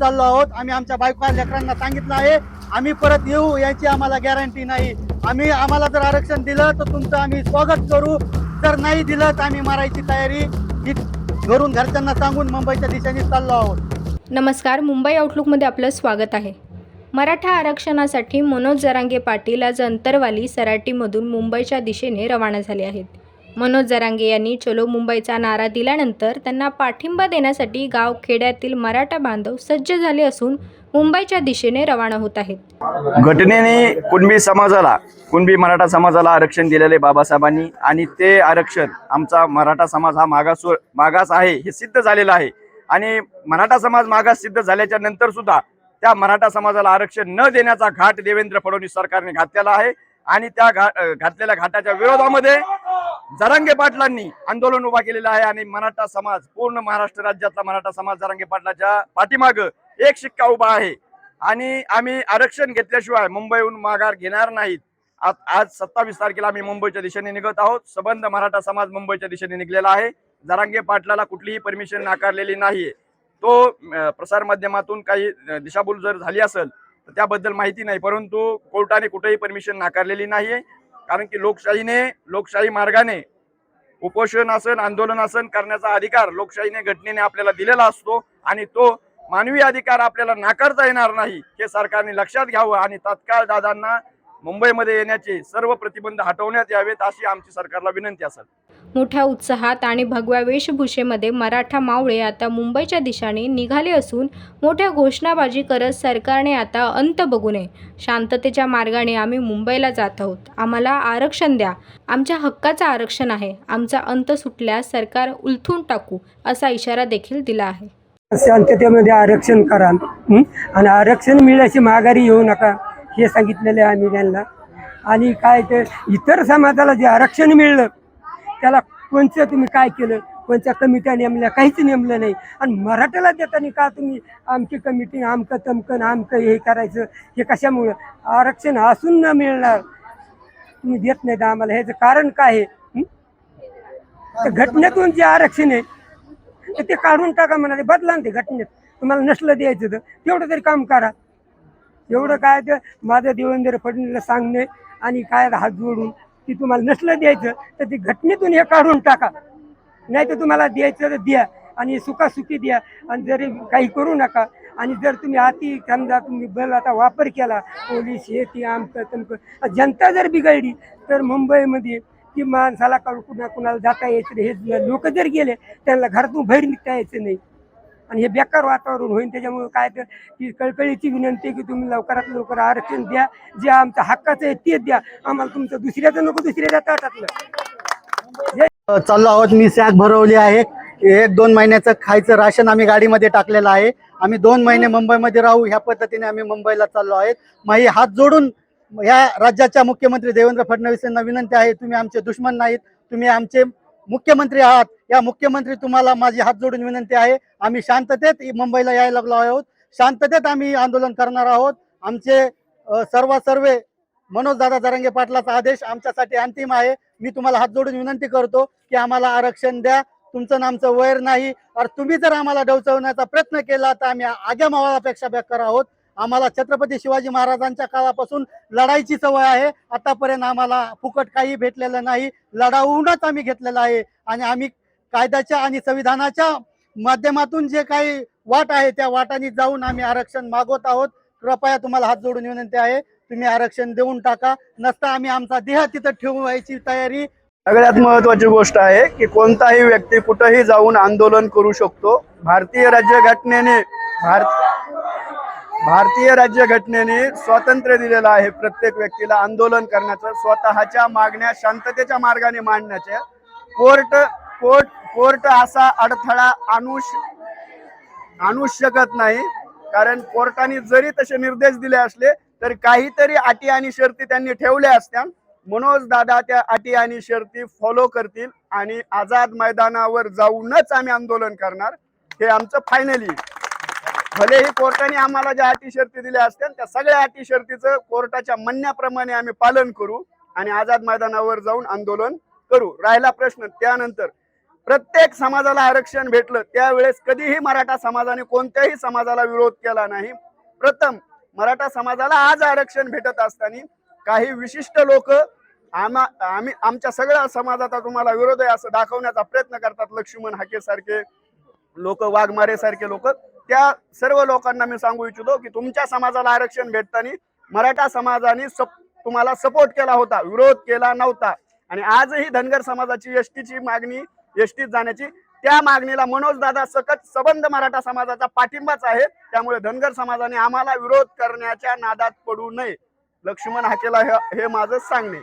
चाललो आहोत. आम्ही आमच्या बायका लेकरांना सांगितलं आहे आम्ही परत येऊ याची आम्हाला गॅरंटी नाही. आम्ही आम्हाला जर आरक्षण दिलं तर तुमचं आम्ही स्वागत करू. जर नाही दिलं तर आम्ही मारायची तयारी. ही घरून घरच्यांना सांगून मुंबईच्या दिशेने चाललो आहोत. नमस्कार मुंबई आउटलुकमध्ये आपलं स्वागत आहे. मराठा आरक्षणासाठी मनोज जरांगे पाटील आज अंतरवाली सराटीमधून मुंबईच्या दिशेने रवाना झाले आहेत. मनोज जरांगे यांनी चलो मुंबईचा नारा दिल्यानंतर त्यांना पाठिंबा देण्यासाठी गाव खेड्यातील मराठा बांधव सज्ज झाले असून मुंबईच्या दिशेने रवाना होत आहेत. घटनेने कुणबी समाजाला कुणबी मराठा समाजाला आरक्षण दिलेले बाबासाहेबांनी आणि ते आरक्षण आमचा मराठा समाज हा मागास मागास आहे हे सिद्ध झालेलं आहे. आणि मराठा समाज मागास सिद्ध झाल्याच्यानंतर सुद्धा त्या मराठा समाजाला आरक्षण न देण्याचा घाट देवेंद्र फडणवीस सरकारने घातलेला आहे. आणि त्या घा घातलेल्या घाटाच्या विरोधामध्ये जरांगे पाटलांनी आंदोलन उभा केलेलं आहे आणि मराठा समाज पूर्ण महाराष्ट्र राज्यातला मराठा समाज जरांगे पाटलाच्या पाठीमाग एक शिक्का उभा आहे. आणि आम्ही आरक्षण घेतल्याशिवाय मुंबईहून माघार घेणार नाहीत. आज आज सत्तावीस तारखेला आम्ही मुंबईच्या दिशेने निघत आहोत. सबंध मराठा समाज मुंबईच्या दिशेने निघलेला आहे. जरांगे पाटलाला कुठलीही परमिशन नाकारलेली नाहीये. तो प्रसारमाध्यमातून प्रसार माध्यमातून काही दिशाभूल जर झाली असेल तर त्याबद्दल माहिती नाही. परंतु कोर्टाने कुठेही परमिशन नाकारलेली नाहीये. कारण की लोकशाहीने लोकशाही मार्गाने उपोषण असन आंदोलन असन करण्याचा अधिकार लोकशाहीने घटनेने आपल्याला दिलेला असतो आणि तो मानवी अधिकार आपल्याला नाकारता येणार नाही हे सरकारने लक्षात घ्यावं आणि तत्काळ दादांना मुंबईमध्ये येण्याचे सर्व प्रतिबंध हटवण्यात यावेत अशी आमची सरकारला विनंती असेल. मोठ्या उत्साहात आणि भगव्या वेशभूषेमध्ये मराठा मावळे आता मुंबईच्या दिशेने निघाले असून मोठ्या घोषणाबाजी करत सरकारने आता अंत बघू नये. शांततेच्या मार्गाने आम्ही मुंबईला जात आहोत. आम्हाला आरक्षण द्या. आमच्या हक्काचं आरक्षण आहे. आमचा अंत सुटल्यास सरकार उलथून टाकू असा इशारा देखील दिला आहे. शांततेमध्ये आरक्षण करा? आणि आरक्षण मिळायची माघारी येऊ नका. हे सांगितलेले आहे आम्ही त्यांना. आणि काय ते इतर समाजाला जे आरक्षण मिळलं त्याला कोणचं तुम्ही काय केलं? कोणत्या कमिट्या नेमल्या? काहीच नेमलं नाही. आणि मराठ्याला देताना का तुम्ही आमची कमिटी आमकं तमकन आमकं हे करायचं? हे कशामुळं? आरक्षण असून न मिळणार. तुम्ही देत नाही आम्हाला. ह्याचं कारण काय आहे? तर घटनेतून जे आरक्षण आहे तर ते काढून टाका म्हणाले. बदला ना ते घटनेत. तुम्हाला नसलं द्यायचं तर. तेवढं तरी काम करा. एवढं काय तर माझं देवेंद्र फडणवीसला सांगणे आणि काय हात जोडून की तुम्हाला नसलं द्यायचं तर ती घटनेतून हे काढून टाका. नाही तर तुम्हाला द्यायचं तर द्या आणि सुखासुखी द्या. आणि जरी काही करू नका आणि जर तुम्ही अति समजा तुम्ही बल आता वापर केला पोलीस हे ती आमचं तमकं जनता जर बिघडली तर मुंबईमध्ये ती माणसाला कुणा कुणाला जाता यायचं नाही. हे लोक जर गेले त्यांना घरातून बाहेर निघता यायचं नाही. आणि हे बेकार वातावरण होईल त्याच्यामुळे काय तर की कळकळीची विनंती आहे की तुम्ही लवकरात लवकर आरक्षण द्या जे आमचं हक्काचं आहे ते द्या. आम्हाला तुमचं दुसऱ्याचं नको दुसऱ्याच्या ताटातलं. चाललो आहोत मी सॅक भरवली आहे. एक दोन महिन्याचं खायचं राशन आम्ही गाडीमध्ये टाकलेलं आहे. आम्ही दोन महिने मुंबईमध्ये राहू ह्या पद्धतीने आम्ही मुंबईला चाललो आहेत. मग हात जोडून ह्या राज्याच्या मुख्यमंत्री देवेंद्र फडणवीस यांना विनंती आहे तुम्ही आमचे दुश्मन नाहीत तुम्ही आमचे मुख्यमंत्री आहात. या मुख्यमंत्री तुम्हाला माझी हात जोडून विनंती आहे. आम्ही शांततेत मुंबईला यायला लागलो आहोत. शांततेत आम्ही आंदोलन करणार आहोत. आमचे अ, सर्व सर्वे मनोज दादा जरांगे पाटलाचा आदेश आमच्यासाठी अंतिम आहे. मी तुम्हाला हात जोडून विनंती करतो की आम्हाला आरक्षण द्या. तुमचं नामचं वैर नाही. और तुम्ही जर आम्हाला डवचवण्याचा प्रयत्न केला तर आम्ही आग्या मावाला अपेक्षा व्यक्त आहोत. आम्हाला छत्रपती शिवाजी महाराजांच्या काळापासून लढाईची सवय आहे. आतापर्यंत आम्हाला फुकट काही भेटलेलं नाही. लढावूनच आम्ही घेतलेलं आहे. आणि आम्ही कायद्याच्या आणि संविधानाच्या माध्यमातून जे काही वाट आहे त्या वाटाने जाऊन आम्ही आरक्षण मागवत आहोत. कृपया तुम्हाला हात जोडून विनंती आहे. तुम्ही आरक्षण देऊन टाका. नसता आम्ही आमचा देह तिथं ठेवायची तयारी. सगळ्यात महत्वाची गोष्ट आहे की कोणताही व्यक्ती कुठंही जाऊन आंदोलन करू शकतो. भारतीय राज्यघटनेने भारत भारतीय राज्यघटनेने स्वातंत्र्य दिलेलं आहे प्रत्येक व्यक्तीला आंदोलन करण्याचं स्वतःच्या मागण्या शांततेच्या मार्गाने मांडण्याच्या कोर्ट कोर्ट कोर्ट असा अडथळा आणू आणू शकत नाही. कारण कोर्टाने जरी तसे निर्देश दिले असले तर काहीतरी अटी आणि शर्ती त्यांनी ठेवल्या असत्या. मनोज दादा त्या अटी आणि शर्ती फॉलो करतील आणि आझाद मैदानावर जाऊनच आम्ही आंदोलन करणार. हे आमचं फायनली भलेही कोर्टाने आम्हाला ज्या अटी शर्ती दिल्या असत्या त्या सगळ्या अटी शर्तीचं कोर्टाच्या म्हणण्याप्रमाणे आम्ही पालन करू आणि आझाद मैदानावर जाऊन आंदोलन करू. राहिला प्रश्न त्यानंतर प्रत्येक समाजाला आरक्षण भेटलं त्यावेळेस कधीही मराठा समाजाने कोणत्याही समाजाला विरोध केला नाही. प्रथम मराठा समाजाला आज आरक्षण भेटत असताना काही विशिष्ट लोक आम्हा आम्ही आमच्या सगळ्या समाजाचा तुम्हाला विरोध आहे असं दाखवण्याचा प्रयत्न करतात लक्ष्मण हाके सारखे लोक वाघमारे सारखे लोक. त्या सर्व लोकांना मी सांगू इच्छितो की तुमच्या समाजाला आरक्षण भेटताना मराठा समाजाने सप तुम्हाला सपोर्ट केला होता विरोध केला नव्हता. आणि आजही धनगर समाजाची एसटीची मागणी एसटीत जाण्याची त्या मागणीला मनोज दादा सकट सबंध मराठा समाजाचा पाठिंबाच आहे. त्यामुळे धनगर समाजाने आम्हाला विरोध करण्याच्या नादात पडू नये. लक्ष्मण हाकेला हे हे माझं सांगणे.